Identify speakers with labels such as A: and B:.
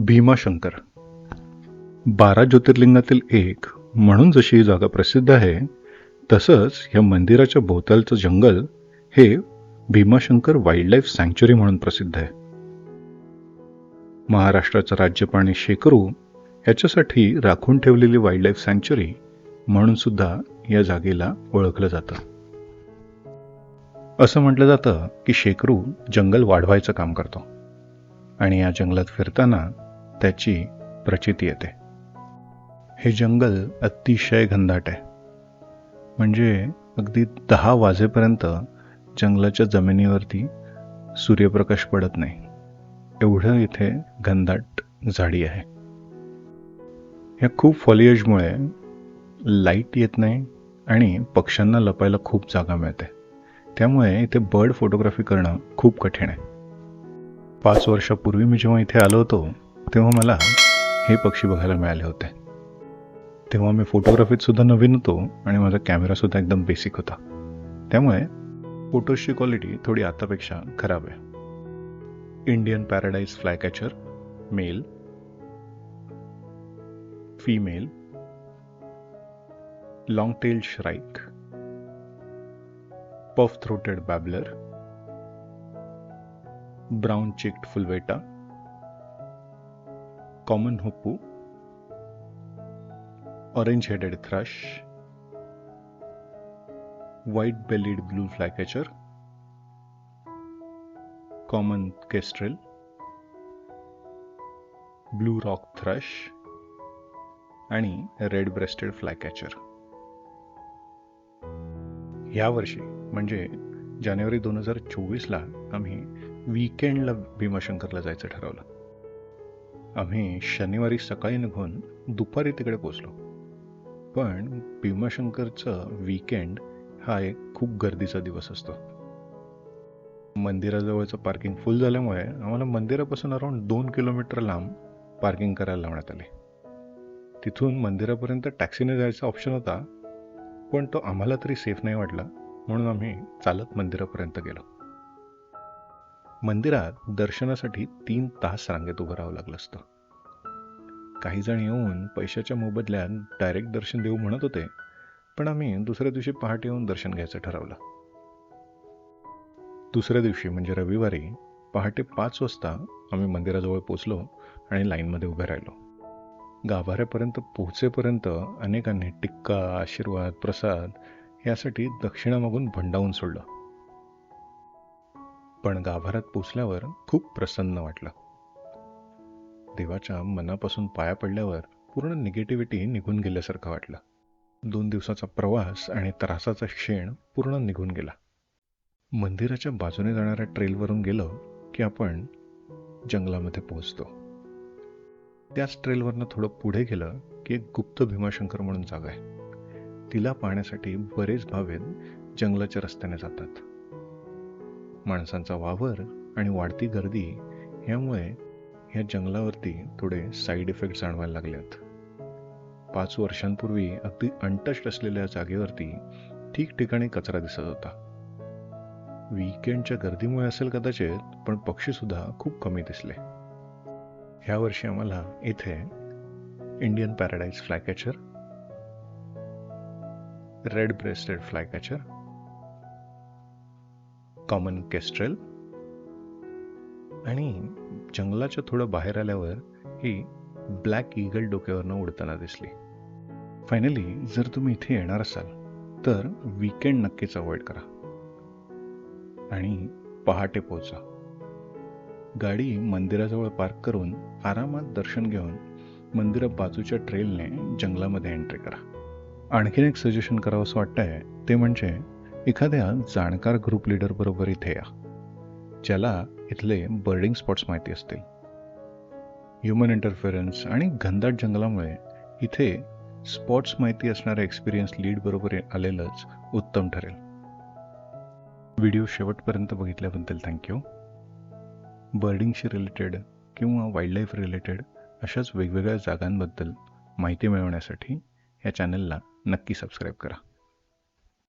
A: भीमाशंकर. बारा ज्योतिर्लिंगातील एक म्हणून जशी ही जागा प्रसिद्ध आहे तसंच या मंदिराच्या भोवतालचं जंगल हे भीमाशंकर वाईल्डलाईफ सँक्च्युरी म्हणून प्रसिद्ध आहे. महाराष्ट्राचं राज्यपाणी शेकरू याच्यासाठी राखून ठेवलेली वाईल्ड लाईफ सँक्च्युरी म्हणून सुद्धा या जागेला ओळखलं जातं. असं म्हटलं जातं की शेकरू जंगल वाढवायचं काम करतो आणि या जंगलात फिरताना त्याची प्रचिती येते. हे जंगल अतिशय घनदाट आहे. म्हणजे अगदी दहा वाजेपर्यंत जंगलाच्या जमिनीवरती सूर्यप्रकाश पडत नाही. एवढं इथे घनदाट झाडी आहे. ह्या खूप फॉलिएजमुळे लाइट येत नाही आणि पक्ष्यांना लपायला खूप जागा मिळते. त्यामुळे इथे बर्ड फोटोग्राफी करणं खूप कठीण आहे. पाच वर्षापूर्वी मी जेव्हा इथे आलो होतो तेव्हा मला हे पक्षी बघायला मिळाले होते. तेव्हा मी फोटोग्राफीत सुद्धा नवीन होतो आणि माझा कॅमेरासुद्धा एकदम बेसिक होता. त्यामुळे फोटोजची क्वालिटी थोडी आतापेक्षा खराब आहे. Indian paradise flycatcher male female long tail shrike puff throated babbler brown cheeked fulvetta common hoopoe orange headed thrush white bellied blue flycatcher common kestrel blue rock thrush आणि रेड ब्रेस्टेड फ्लायकॅचर यावर्षी म्हणजे जानेवारी दोन हजार चोवीसला आम्ही वीकेंडला भीमाशंकरला जायचं ठरवलं. आम्ही शनिवारी सकाळी निघून दुपारी तिकडे पोचलो पण भीमाशंकरचं वीकेंड हा एक खूप गर्दीचा दिवस असतो. मंदिराजवळचं पार्किंग फुल झाल्यामुळे आम्हाला मंदिरापासून अराउंड दोन किलोमीटर लांब पार्किंग करायला लावण्यात आले. तिथून मंदिरापर्यंत टॅक्सीने जायचा ऑप्शन होता पण तो आम्हाला तरी सेफ नाही वाटला म्हणून आम्ही चालत मंदिरापर्यंत गेलो. मंदिरात दर्शनासाठी तीन तास रांगेत उभं राहावं लागलं असतं. काही जण येऊन पैशाच्या मोबदल्यात डायरेक्ट दर्शन देऊ म्हणत होते पण आम्ही दुसऱ्या दिवशी पहाटे येऊन दर्शन घ्यायचं ठरवलं. दुसऱ्या दिवशी म्हणजे रविवारी पहाटे पाच वाजता आम्ही मंदिराजवळ पोचलो आणि लाईनमध्ये उभे राहिलो. गाभाऱ्यापर्यंत पोहोचेपर्यंत अनेकांनी टिक्का आशीर्वाद प्रसाद यासाठी दक्षिणा मागून भंडावून सोडलं. पण गाभाऱ्यात पोचल्यावर खूप प्रसन्न वाटलं. देवाच्या मनापासून पाया पडल्यावर पूर्ण निगेटिव्हिटी निघून गेल्यासारखं वाटलं. दोन दिवसाचा प्रवास आणि त्रासाचा क्षण पूर्ण निघून गेला. मंदिराच्या बाजूने जाणाऱ्या ट्रेलवरून गेलो की आपण जंगलामध्ये पोहोचतो. त्याच ट्रेलवरनं थोडं पुढे गेलं की एक गुप्त भीमाशंकर म्हणून जागा आहे. तिला पाहण्यासाठी बरेच भावेत जंगलाच्या रस्त्याने जातात. माणसांचा वावर आणि वाढती गर्दी यामुळे ह्या जंगलावरती थोडे साईड इफेक्ट जाणवायला लागलेत. पाच वर्षांपूर्वी अगदी अनटच्ड असलेल्या जागेवरती ठिकठिकाणी कचरा दिसत होता. वीकेंडच्या गर्दीमुळे असेल कदाचित पण पक्षीसुद्धा खूप कमी दिसले. ह्या वर्षी आम्हाला इथे Indian paradise flycatcher red breasted flycatcher common kestrel आणि जंगलाच्या थोडं बाहेर आल्यावर ही ब्लॅक ईगल डोक्यावरनं उडताना दिसली. फायनली जर तुम्ही इथे येणार असाल तर वीकेंड नक्कीच अवॉइड करा. आणि पहाटे पोचा गाडी मंदिराजवळ पार्क करून आरामात दर्शन घेऊन मंदिरा बाजूच्या ट्रेलने जंगलामध्ये एंट्री करा. आणखीन एक सजेशन करावं असं वाटतंय ते म्हणजे एखाद्या जाणकार ग्रुप लीडर बरोबर इथे या. ज्याला इथले बर्डिंग स्पॉट्स माहिती असतील. ह्युमन इंटरफेरन्स आणि घनदाट जंगलामुळे इथे स्पॉट्स माहिती असणारा एक्सपिरियन्स लीड बरोबर आलेलंच उत्तम ठरेल. व्हिडिओ शेवटपर्यंत बघितल्याबद्दल थँक्यू बर्डिंगशी रिलेटेड किंवा वाईल्डलाईफ रिलेटेड अशाच वेगवेगळ्या जागांबद्दल माहिती मिळवण्यासाठी या चॅनलला नक्की सबस्क्राईब करा.